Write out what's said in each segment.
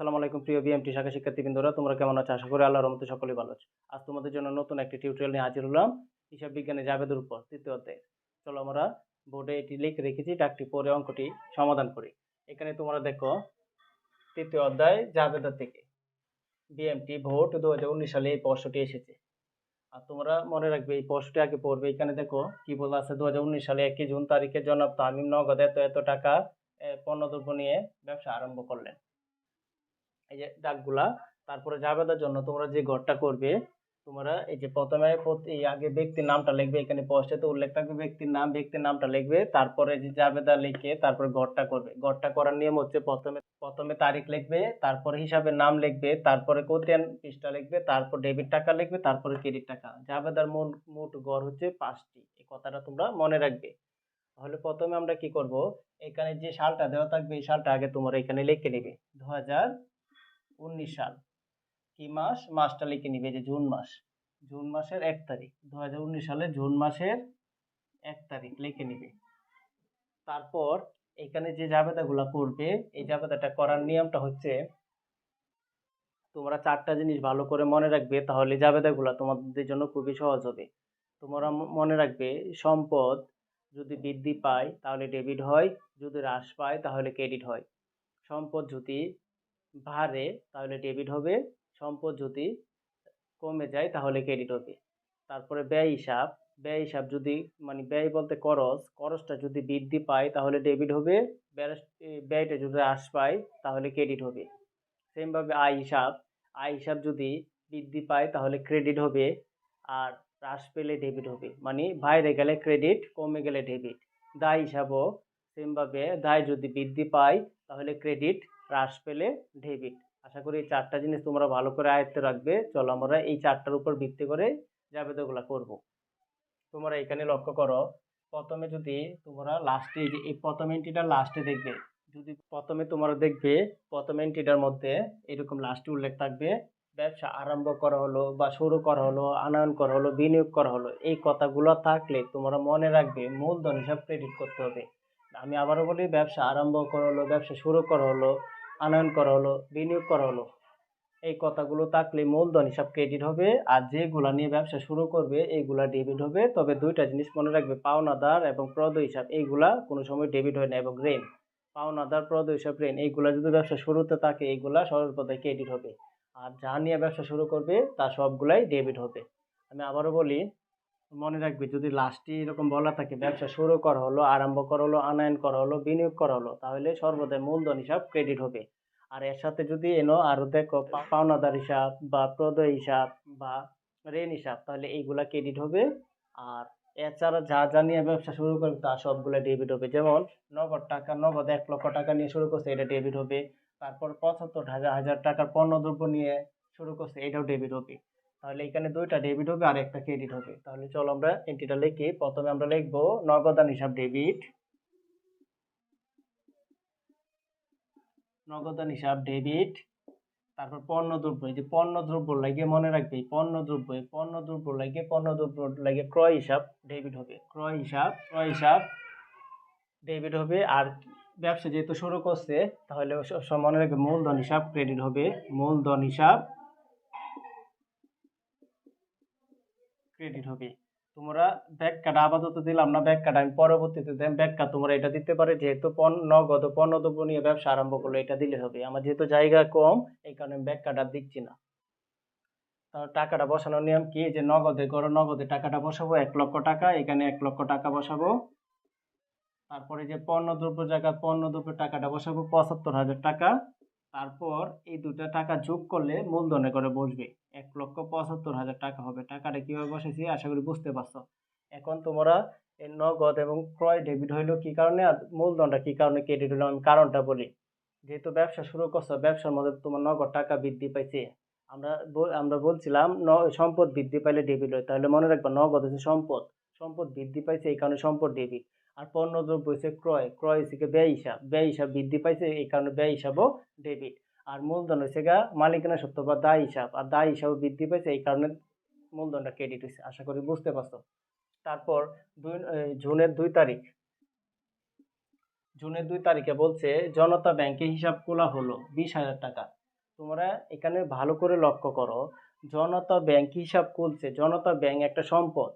আসসালামু আলাইকুম, প্রিয় বিএমটি শাখা শিক্ষার্থীবৃন্দরা। তোমরা কেমন আছো? আশা করি আল্লাহর রহমতে সকলেই ভালো আছো। আজ তোমাদের জন্য নতুন একটি টিউটোরিয়াল নিয়ে হাজির হলাম হিসাব বিজ্ঞানে জাবেদের উপর, তৃতীয় অধ্যায় চলো আমরা বোর্ডে এটি লিখে রেখেছি, ডাকটি পরে অঙ্কটি সমাধান করি। এখানে তোমরা দেখো, তৃতীয় অধ্যায় জাবেদা থেকে। বিএমটি ভোট দু হাজার উনিশ সালে এই প্রশ্নটি এসেছে। আর তোমরা মনে রাখবে, এই প্রশ্নটি আগে পড়বে। এখানে দেখো, কি বলা আছে? দু হাজার উনিশ সালে একই জুন তারিখে জনাব তামিম নগদ এত এত টাকা পণ্যদ্রব্য নিয়ে ব্যবসা আরম্ভ করলেন। এই যে দাগগুলা, তারপরে জাবেদার জন্য তোমরা যে ঘরটা করবে, তোমরা এই যে প্রথমে এই আগে ব্যক্তির নামটা লিখবে, এখানে পোস্টে তো উল্লেখ থাকবে ব্যক্তির নাম, ব্যক্তির নামটা লিখবে, তারপরে যে জাবেদা লিখে তারপরে ঘরটা করবে। ঘরটা করার নিয়ম হচ্ছে প্রথমে প্রথমে তারিখ লিখবে, তারপরে হিসাবের নাম লিখবে, তারপরে কোতিয়ান পৃষ্ঠা লিখবে, তারপর ডেবিট টাকা লিখবে, তারপরে ক্রেডিট টাকা। জাবেদার মোট মোট গড় হচ্ছে পাঁচটি, এই কথাটা তোমরা মনে রাখবে। তাহলে প্রথমে আমরা কি করব? এখানে যে সালটা দেওয়া থাকবে, এই সালটা আগে তোমরা এখানে লিখে নেবে। দু হাজার উনিশ সাল। কি মাস? মাসটা লিখে নিবে যে জুন মাস। জুন মাসের এক তারিখ। দু হাজার উনিশ সালে জুন মাসের এক তারিখ লিখে নিবে। তারপর এখানে যে জাবেদাগুলো করবে, এই জাবেদাটা করার নিয়মটা হচ্ছে, তোমরা চারটা জিনিস ভালো করে মনে রাখবে, তাহলে জাবেদাগুলো তোমাদের জন্য খুবই সহজ হবে। তোমরা মনে রাখবে, সম্পদ যদি বৃদ্ধি পায়, তাহলে ডেবিট হয়, যদি হ্রাস পায়, তাহলে ক্রেডিট হয়। সম্পদ যদি বাড়ে, তাহলে ডেবিট হবে, সম্পদ যদি কমে যায় তাহলে ক্রেডিট হবে। তারপরে ব্যয় হিসাব ব্যয় হিসাব যদি মানে ব্যয় বলতে খরচ, খরচটা যদি বৃদ্ধি পায় তাহলে ডেবিট হবে ব্যয়- ব্যয়টা যদি হ্রাস পায় তাহলে ক্রেডিট হবে। সেমভাবে আয় হিসাব আয় হিসাব যদি বৃদ্ধি পায় তাহলে ক্রেডিট হবে, আর হ্রাস পেলে ডেবিট হবে। মানে বাইরে গেলে ক্রেডিট কমে গেলে ডেবিট দায় হিসাবও সেমভাবে দায় যদি বৃদ্ধি পায় তাহলে ক্রেডিট হ্রাস পেলে ডেবিট আশা করি এই চারটা জিনিস তোমরা ভালো করে আয়ত্তে রাখবে। চলো আমরা এই চারটার উপর ভিত্তি করে জাবেদাগুলো করব। তোমরা এখানে লক্ষ্য করো, প্রথমে যদি তোমরা লাস্টে এই প্রথম এন্ট্রিটা লাস্টে দেখবে। যদি প্রথমে তোমরা দেখবে, প্রথম এন্ট্রিটার মধ্যে এরকম লাস্টে উল্লেখ থাকবে, ব্যবসা আরম্ভ করা হলো বা শুরু করা হলো, আনয়ন করা হলো, বিনিয়োগ করা হলো, এই কথাগুলো থাকলে তোমরা মনে রাখবে মূলধন হিসাব ক্রেডিট করতে হবে। আমি আবারও বলি, ব্যবসা আরম্ভ করা হলো, ব্যবসা শুরু করা হলো আনয়ন করা হলো, বিনিয়োগ করা হলো। এই কথাগুলো থাকলে মূলধন হিসাব ক্রেডিট হবে আর যেগুলা নিয়ে ব্যবসা শুরু করবে এইগুলা ডেবিট হবে। তবে দুইটা জিনিস মনে রাখবে, পাওনাদার এবং প্রদ হিসাব। এইগুলা কোনো সময় ডেবিট হয় না এবং ঋণ। পাওনাদার প্রদ হিসাব রেন এইগুলা যদি ব্যবসা শুরুতে থাকে, এইগুলা পথে ক্রেডিট হবে। আর যা নিয়ে ব্যবসা শুরু করবে, তা সবগুলাই ডেবিট হবে। আমি আবারও বলি মনে রাখবে, যদি লাস্টে এরকম বলা থাকে, ব্যবসা শুরু করা হলো, আরম্ভ করা হলো, আনয়ন করা হলো, বিনিয়োগ করা হলো, তাহলে সর্বদাই মূলধন হিসাব ক্রেডিট হবে। আর এর সাথে যদি এনো, আরও দেখো পাওনাদার হিসাব বা প্রদয় হিসাব বা ঋণ হিসাব, তাহলে এইগুলা ক্রেডিট হবে। আর এছাড়া যা যা নিয়ে ব্যবসা শুরু করবে, তা সবগুলা ডেবিট হবে। যেমন নগদ টাকা, নগদ এক লক্ষ টাকা নিয়ে শুরু করছে, এটা ডেবিট হবে। তারপর পঁচাত্তর হাজার হাজার টাকার পণ্যদ্রব্য নিয়ে শুরু করছে, এটাও ডেবিট হবে। তাহলে এখানে দুইটা ডেবিট হবে আর একটা ক্রেডিট হবে। তাহলে চলো আমরা এন্ট্রিটা লিখি। প্রথমে আমরা লিখব নগদান হিসাব ডেবিট নগদান হিসাব ডেবিট তারপর পণ্য দ্রব্য, এই যে পণ্য দ্রব্য লাগে মনে রাখবে পণ্য দ্রব্য পণ্য দ্রব্য লাগে পণ্য দ্রব্য লাগে ক্রয় হিসাব ডেবিট হবে। ক্রয় হিসাব ক্রয় হিসাব ডেবিট হবে। আর ব্যবসা যেহেতু শুরু করছে, তাহলে মনে রাখবে মূলধন হিসাব ক্রেডিট হবে। মূলধন হিসাব ক্রেডিট হবে। তোমরা ব্যাখ্যাটা আপাতত দিলাম না, ব্যাখ্যাটা আমি পরবর্তীতে দেন। ব্যাখ্যা তোমরা এটা দিতে পারে, যেহেতু পণ্য, নগদ পণ্যদ্রব্য নিয়ে ব্যবসা আরম্ভ করল এটা দিলে হবে। আমার যেহেতু জায়গা কম, এই কারণে ব্যাখ্যাটা দিচ্ছি না। টাকাটা বসানোর নিয়ম কি? যে নগদে করো, নগদে টাকাটা বসাবো, এক লক্ষ টাকা, এখানে এক লক্ষ টাকা বসাবো। তারপরে যে পণ্যদ্রব্য জায়গা পণ্যদ্রব্যের টাকাটা বসাবো, পঁচাত্তর হাজার টাকা। তারপর এই দুটা টাকা যোগ করলে মূলধনে করে বসবে। এক লক্ষ পঁচাত্তর হাজার টাকা হবে। টাকাটা কীভাবে বসেছি আশা করি বুঝতে পারছ। এখন তোমরা এই নগদ এবং ক্রয় ডেবিট হইল কি কারণে আর মূলধনটা কী কারণে ক্রেডিট হলো আমি কারণটা বলি। যেহেতু ব্যবসা শুরু করছ, ব্যবসার মধ্যে তোমার নগদ টাকা বৃদ্ধি পাইছে। আমরা আমরা বলছিলাম সম্পদ বৃদ্ধি পাইলে ডেবিট হয়। তাহলে মনে রাখবা নগদ হচ্ছে সম্পদ। সম্পদ বৃদ্ধি পাইছে, এই কারণে সম্পদ ডেবিট। আর পণ্যদ্রব্য হচ্ছে ক্রয়। ক্রয় হচ্ছে ব্যয় হিসাব। ব্যয় হিসাব বৃদ্ধি পাইছে, এই কারণে ব্যয় হিসাবও ডেবিট আর মূলধন হচ্ছে গা মালিকানা সত্ত্ব বা দায় হিসাব। আর দায় হিসাব বৃদ্ধি পাইছে, এই কারণে মূলধনটা ক্রেডিট হয়েছে আশা করি বুঝতে পারছ। তারপর দুই জুনের দুই তারিখ। জুনের দুই তারিখে বলছে, জনতা ব্যাংকে হিসাব খোলা হলো বিশ হাজার টাকা। তোমরা এখানে ভালো করে লক্ষ্য করো, জনতা ব্যাংক হিসাব খুলছে। জনতা ব্যাংক একটা সম্পদ।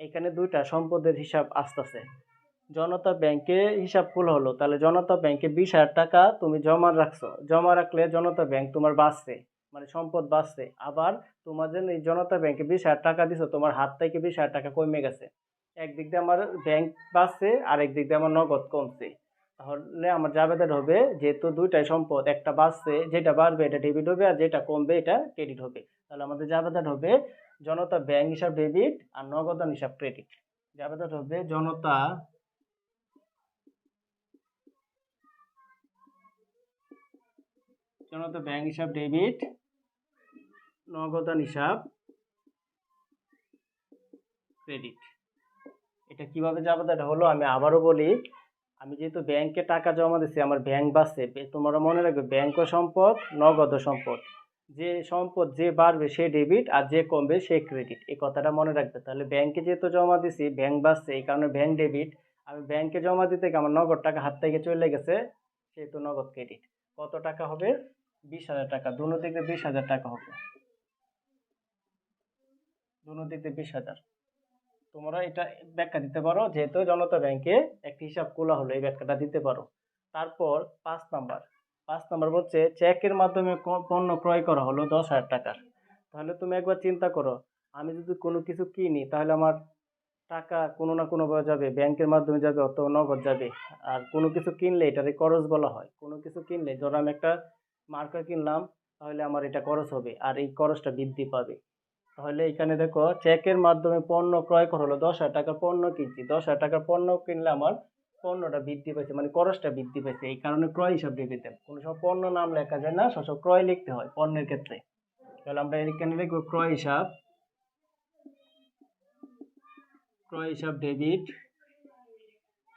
এখানে দুইটা সম্পদের হিসাব আসতেছে। জনতা ব্যাংকে হিসাব খুল হলো, তাহলে জনতা ব্যাংকে বিশ হাজার টাকা তুমি জমা রাখছো। জমা রাখলে জনতা ব্যাংক তোমার বাঁচছে মানে সম্পদ বাঁচছে। আবার তোমার জন্য এই জনতা ব্যাংকে বিশ হাজার টাকা দিছো, তোমার হাত থেকে বিশ হাজার টাকা কমে গেছে। একদিক দিয়ে আমার ব্যাংক বাঁচছে আর একদিক দিয়ে আমার নগদ কমছে। তাহলে আমার জাবেদার হবে, যেহেতু দুইটাই সম্পদ, একটা বাঁচছে, যেটা বাড়বে এটা ডেবিট হবে, আর যেটা কমবে এটা ক্রেডিট হবে। তাহলে আমাদের জাবেদার হবে জনতা ব্যাংক হিসাব ডেবিট আর নগদান হিসাব ক্রেডিট জাবেদার হবে জনতা জনতা ব্যাংক হিসাব ডেবিট নগদান হিসাব ক্রেডিট এটা কীভাবে জাবেদাটা হলো আমি আবারও বলি, আমি যেহেতু ব্যাংকে টাকা জমা দিচ্ছি আমার ব্যাংক বাসে তোমরা মনে রাখবে ব্যাংকও সম্পদ, নগদও সম্পদ। যে সম্পদ যে বাড়বে সে ডেবিট আর যে কমবে সে ক্রেডিট এই কথাটা মনে রাখবে। তাহলে ব্যাংকে যেহেতু জমা দিছি ব্যাংক বাড়ছে এই কারণে ব্যাংক ডেবিট আমি ব্যাংকে জমা দিতে আমার নগদ টাকা হাত থেকে চলে গেছে, সেহেতু নগদ ক্রেডিট কত টাকা হবে? বিশ হাজার টাকা, দুনো দিকে বিশ হাজার টাকা হবে। দুনো দিকে বিশ হাজার। তোমরা এটা ব্যাখ্যা দিতে পারো, যেহেতু জনতা ব্যাংকে একটি হিসাব খোলা হলো, এই ব্যাখ্যাটা দিতে পারো। তারপর পাঁচ নাম্বার পাঁচ নম্বর বলছে চেকের মাধ্যমে পণ্য ক্রয় করা হলো দশ হাজার টাকার। তাহলে তুমি একবার চিন্তা করো, আমি যদি কোনো কিছু কিনি, তাহলে আমার টাকা কোনো না কোনোভাবে যাবে, ব্যাংকের মাধ্যমে যাবে অথবা নগদ যাবে। আর কোনো কিছু কিনলে এটারে খরচ বলা হয়। কোনো কিছু কিনলে, ধরো আমি একটা মার্কা কিনলাম, তাহলে আমার এটা খরচ হবে, আর এই খরচটা বৃদ্ধি পাবে। তাহলে এখানে দেখো চেকের মাধ্যমে পণ্য ক্রয় করা হলো, দশ হাজার টাকার পণ্য কিনছি, দশ হাজার টাকার পণ্য কিনলে আমার পণ্যটা বৃদ্ধি পাইছে মানে খরচটা বৃদ্ধি পাইছে, এই কারণে ক্রয় হিসাব দিয়ে কোনো সময় পণ্য নাম লেখা যায় না সবসময় ক্রয় লিখতে হয় পণ্যের ক্ষেত্রে। তাহলে আমরা এখানে লিখব ক্রয় হিসাব। ক্রয় হিসাব ডেবিট।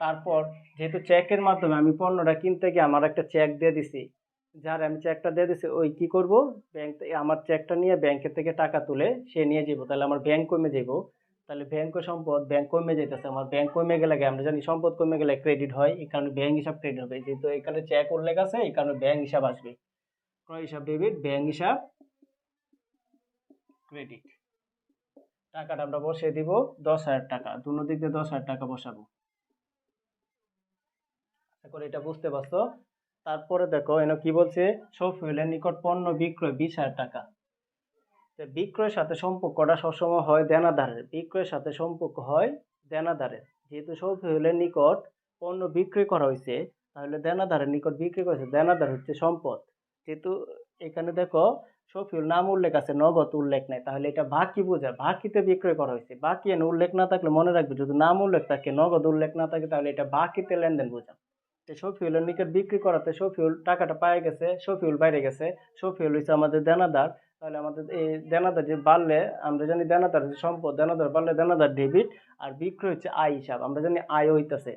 তারপর যেহেতু চেকের মাধ্যমে আমি পণ্যটা কিনতে গিয়ে আমার একটা চেক দিয়ে দিছি, যার আমি চেকটা দিয়ে দিছি, ওই কি করব? ব্যাংক আমার চেকটা নিয়ে ব্যাংকের থেকে টাকা তুলে সে নিয়ে যাব তাহলে আমার ব্যাংক কমে যাব তাহলে ব্যাংক সম্পদ ব্যাংক কমে যেতেছে আমার ব্যাংক কমে গেলে আমরা জানি সম্পদ কমে গেলে ক্রেডিট হয়, এই কারণে ব্যাংক হিসাব ক্রেডিট হবে। যেহেতু এখানে চেক উল্লেখ আছে, এই কারণে ব্যাংক হিসাব আসবে। ক্রয় হিসাব ডেবিট ব্যাংক হিসাব ক্রেডিট টাকাটা আমরা বসিয়ে দিব দশ হাজার টাকা। দুনো দিক দিয়ে দশ হাজার টাকা বসাবো। করি এটা বুঝতে পারছ। তারপরে দেখো, এনে কি বলছে? সব সফিউলের নিকট পণ্য বিক্রয় বিশ হাজার টাকা। বিক্রয়ের সাথে সম্পর্কটা সবসময় হয় দেনাদারের। বিক্রয়ের সাথে সম্পর্ক হয় দেনাদারের। যেহেতু সফিউলের নিকট পণ্য বিক্রি করা হয়েছে, তাহলে দেনাদারের নিকট বিক্রি করেছে দেনাদার হচ্ছে সম্পদ। যেহেতু এখানে দেখো সফিউল নাম উল্লেখ আছে, নগদ উল্লেখ নাই। তাহলে এটা বাকি বোঝায়। বাকিতে বিক্রয় করা হয়েছে। বাকি এনে উল্লেখ না থাকলে মনে রাখবে, যদি নাম উল্লেখ থাকে, নগদ উল্লেখ না থাকে, তাহলে এটা বাকিতে লেনদেন বোঝায়। তো শফিউলের নিকট বিক্রি করাতে শফিউল টাকাটা পায়ে গেছে, শফিউল বাইরে গেছে, শফিউল হচ্ছে আমাদের দেনাদার। তাহলে আমাদের এই দেনাদার যে বাড়লে, আমরা জানি দেনাদার যে সম্পদ, দেনাদার বাড়লে দেনাদার ডেবিট আর বিক্রয় হচ্ছে আয় হিসাব। আমরা জানি আয় হইতেছে।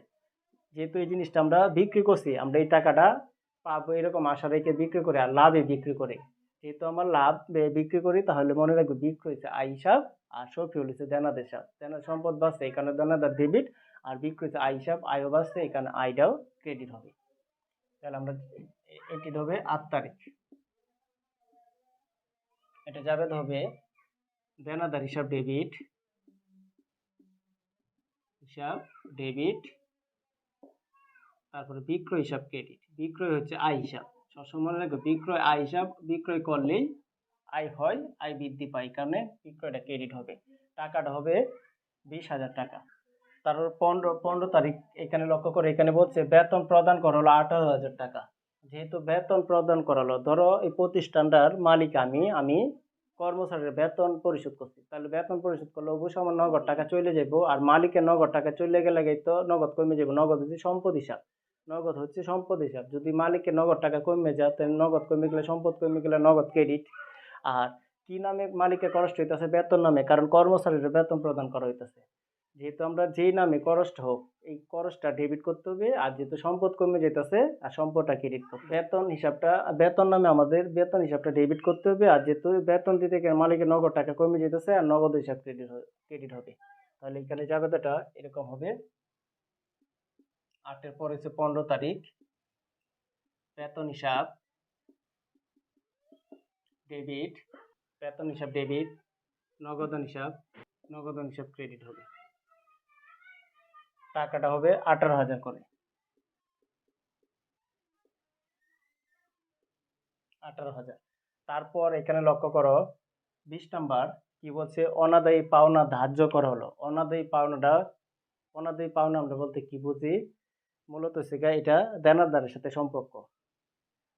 যেহেতু এই জিনিসটা আমরা বিক্রি করছি, আমরা এই টাকাটা পাবো এরকম আশা রেখে বিক্রি করে আর লাভে বিক্রি করে। যেহেতু আমার লাভ বিক্রি করি, তাহলে মনে রাখব বিক্রি হচ্ছে আয় হিসাব আর শফিউল হচ্ছে দেনাদের হিসাব। দেনার সম্পদ বাড়ছে এখানে দেনাদার ডেবিট আর বিক্রি হচ্ছে আয় হিসাব, আয়ও বাড়ছে এখানে আয়টাও ক্রেডিট হবে। তাহলে আমরা এটি হবে আট তারিখ। এটা যাবে হবে। দেনাদার হিসাব ডেবিট হিসাব ডেবিট তারপরে বিক্রয় হিসাব ক্রেডিট বিক্রয় হচ্ছে আয় হিসাব। সবসময় মনে রাখবে বিক্রয় আয় হিসাব, বিক্রয় করলেই আয় হয় আয় বৃদ্ধি পায়। কারণে বিক্রয়টা ক্রেডিট হবে। টাকাটা হবে বিশ হাজার টাকা। তারপর পনেরো পনেরো তারিখ এখানে লক্ষ্য করে, এখানে বলছে, বেতন প্রদান করা হলো আঠারো হাজার টাকা। যেহেতু বেতন প্রদান করালো, ধরো এই প্রতিষ্ঠানটার মালিক আমি আমি কর্মচারীর বেতন পরিশোধ করছি। তাহলে বেতন পরিশোধ করলে অবশ্যই আমার নগদ টাকা চলে যাব আর মালিকের নগদ টাকা চলে গেলে তো নগদ কমে যাবে নগদ হচ্ছে সম্পদ হিসাব। নগদ হচ্ছে সম্পদ হিসাব। যদি মালিকের নগদ টাকা কমে যায়, তাহলে নগদ কমে গেলে সম্পদ, কমে গেলে নগদ ক্রেডিট আর কি নামে মালিকের খরচ হইতেছে? বেতন নামে, কারণ কর্মচারীর বেতন প্রদান করা হইতেছে। যেহেতু আমরা যেই নামে খরচটা হোক এই খরচটা ডেবিট করতে হবে আর যেহেতু সম্পদ কমে যেতেছে আর সম্পদটা ক্রেডিট করতে হবে। বেতন হিসাবটা, বেতন নামে আমাদের বেতন হিসাবটা ডেবিট করতে হবে আর যেহেতু বেতন দিতে গেলে মালিকের নগদ টাকা কমে যেতেছে আর নগদ হিসাব ক্রেডিট ক্রেডিট হবে। তাহলে এখানে জাবেদাটা এরকম হবে। আটের পর হচ্ছে পনেরো তারিখ। বেতন হিসাব ডেবিট বেতন হিসাব ডেবিট নগদান হিসাব নগদান হিসাব ক্রেডিট হবে। টাকাটা হবে আঠারো হাজার করে। আঠারো হাজার। তারপর এখানে লক্ষ্য করো, বিশ নাম্বার কি বলছে, অনাদায়ী পাওনা ধার্য করা হলো। অনাদায়ী পাওনাটা, অনাদায়ী পাওনা আমরা বলতে কি বুঝি? মূলত সেটা এটা দেনাদারের সাথে সম্পর্ক।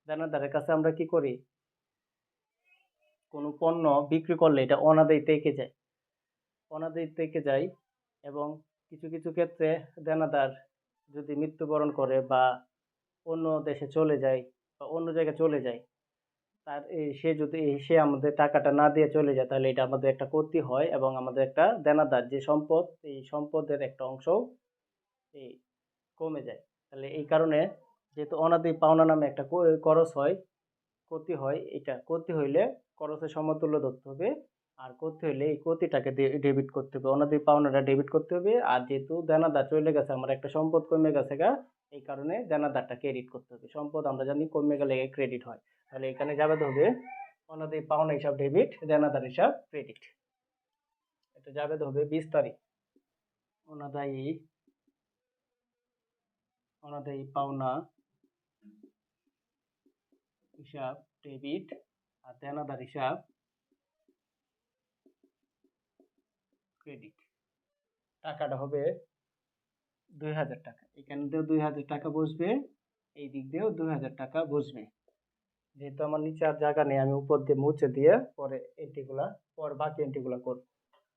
দেনাদারের কাছে আমরা কি করি? কোনো পণ্য বিক্রি করলে এটা অনাদায়ী থেকে যায়। অনাদায়ী থেকে যায় এবং কিছু কিছু ক্ষেত্রে দেনাদার যদি মৃত্যুবরণ করে বা অন্য দেশে চলে যায় বা অন্য জায়গায় চলে যায়, তার এই সে যদি, সে আমাদের টাকাটা না দিয়ে চলে যায়, তাহলে এটা আমাদের একটা ক্ষতি হয় এবং আমাদের একটা দেনাদার যে সম্পদ, এই সম্পদের একটা অংশ এই কমে যায়। তাহলে এই কারণে যেহেতু অনাদি পাওনা নামে একটা খরচ হয়, ক্ষতি হয়, এটা ক্ষতি হইলে খরচের সমতুল্য ধরতে হবে। আর করতে হলে এই ক্ষতিটাকে ডেবিট করতে হবে। অনাদি পাওনাটা ডেবিট করতে হবে। আর যেহেতু দেনাদার চলে গেছে, আমার একটা সম্পদ কমে গেছে গা, এই কারণে দেনাদারটা ক্রেডিট করতে হবে। সম্পদ আমরা জানি কমে গেলে ক্রেডিট হয়। তাহলে এখানে যাবে হবে, অনাদি পাওনা হিসাব ডেবিট দেনাদার হিসাব ক্রেডিট এটা যাবে হবে বিশ তারিখ। অনাদায়ী অনাদায়ী পাওনা হিসাব ডেবিট আর দেনাদার হিসাব ক্রেডিট টাকাটা হবে দুই হাজার টাকা। এখানে দিয়েও দুই হাজার টাকা বসবে, এই দিক দিয়েও দুই হাজার টাকা বসবে। যেহেতু আমার নিচে আর জায়গা নেই, আমি উপর দিয়ে মুছে দিয়ে পরে এন্ট্রিগুলা পর বাকি এন্ট্রিগুলা করব।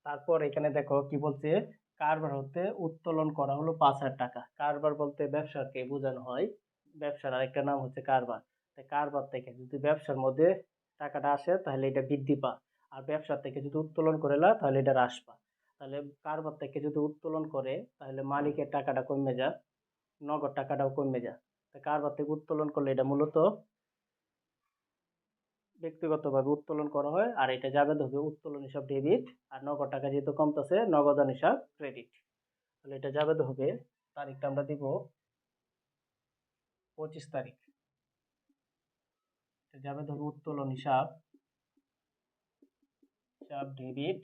তারপর এখানে দেখো কি বলছে, কারবার হতে উত্তোলন করা হলো পাঁচ হাজার টাকা। কারবার বলতে ব্যবসাকে বোঝানো হয়। ব্যবসার আরেকটা নাম হচ্ছে কারবার। তাই কারবার থেকে যদি ব্যবসার মধ্যে টাকাটা আসে, তাহলে এটা বৃদ্ধি পা আর ব্যবসা থেকে যদি উত্তোলন করে না তাহলে এটা হ্রাস পা তাহলে কারবার থেকে যদি উত্তোলন করে, তাহলে মালিকের টাকাটা কমে যা নগদ টাকাটাও কমে যা তা কারবার থেকে উত্তোলন করলে এটা মূলত? ব্যক্তিগতভাবে উত্তোলন করা হয়, আর এটা যাবে হবে উত্তোলন হিসাব ডেবিট আর নগদ টাকা যেহেতু কমতেছে নগদান হিসাব ক্রেডিট তাহলে এটা যাবে হবে তারিখটা আমরা দিব পঁচিশ তারিখ। যাবে হবে উত্তোলন হিসাব হিসাব ডেবিট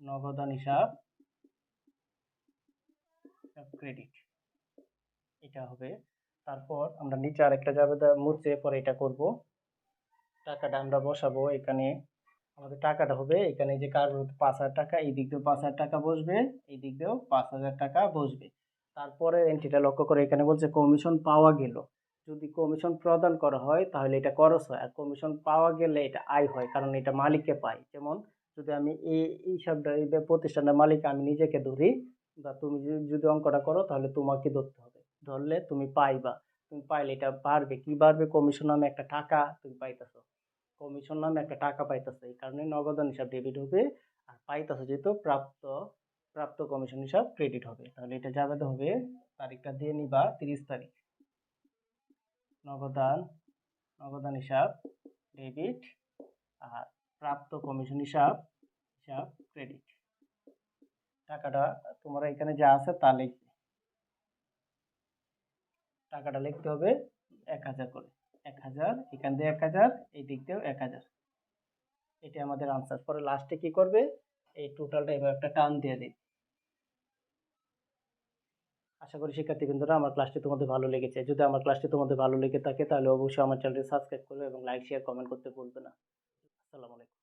নগদান হিসাব ক্রেডিট এটা হবে। তারপর আমরা নিচে আরেকটা যাবে মুছে পরে এটা করব। টাকাটা আমরা বসাবো এখানে। আমাদের টাকাটা হবে এখানে যে কার পাঁচ হাজার টাকা, এই দিক দিয়েও পাঁচ হাজার টাকা বসবে, এই দিক দিয়েও পাঁচ হাজার টাকা বসবে। তারপরে এন্ট্রিটা লক্ষ্য করে এখানে বলছে কমিশন পাওয়া গেল। যদি কমিশন প্রদান করা হয় তাহলে এটা খরচ হয়। আর কমিশন পাওয়া গেলে এটা আয় হয়, কারণ এটা মালিককে পায়। যেমন যদি আমি এই এই সবটা এই প্রতিষ্ঠানের মালিক আমি নিজেকে ধরি বা তুমি যদি- অঙ্কটা করো তাহলে তোমাকে ধরতে হবে। ধরলে তুমি পাইবা। তুমি পাইলে এটা বাড়বে। কি বাড়বে? কমিশন নামে একটা টাকা তুমি পাইতেছো। কমিশন নামে একটা টাকা পাইতেছো। এই কারণে নগদান হিসাব ডেবিট হবে আর পাইতেছো যেহেতু প্রাপ্ত প্রাপ্ত কমিশন হিসাব ক্রেডিট হবে। তাহলে এটা যাবে হবে তারিখটা দিয়ে নিবা তিরিশ তারিখ। নগদান নগদান হিসাব ডেবিট আর প্রাপ্ত কমিশন হিসাব হিসাব ক্রেডিট টাকাটা তোমরা এখানে যা আছে তা লিখবে টাকাটা লিখতে হবে এক হাজার করে। এক হাজার, এখান দিয়ে এক হাজার, এই দিক দিয়েও এক হাজার। এটা আমাদের আনসার পরে লাস্টে কি করবে? এই টোটালটা এবার একটা টান দিয়ে দিই আশা করি শিক্ষার্থী বন্ধুরা আমার ক্লাসটি তোমাদের ভালো লেগেছে। যদি আমার ক্লাসটি তোমাদের ভালো লেগে থাকে, তাহলে অবশ্যই আমার চ্যানেলটি সাবস্ক্রাইব করবে এবং লাইক শেয়ার কমেন্ট করতে ভুলবে না। আসসালামু আলাইকুম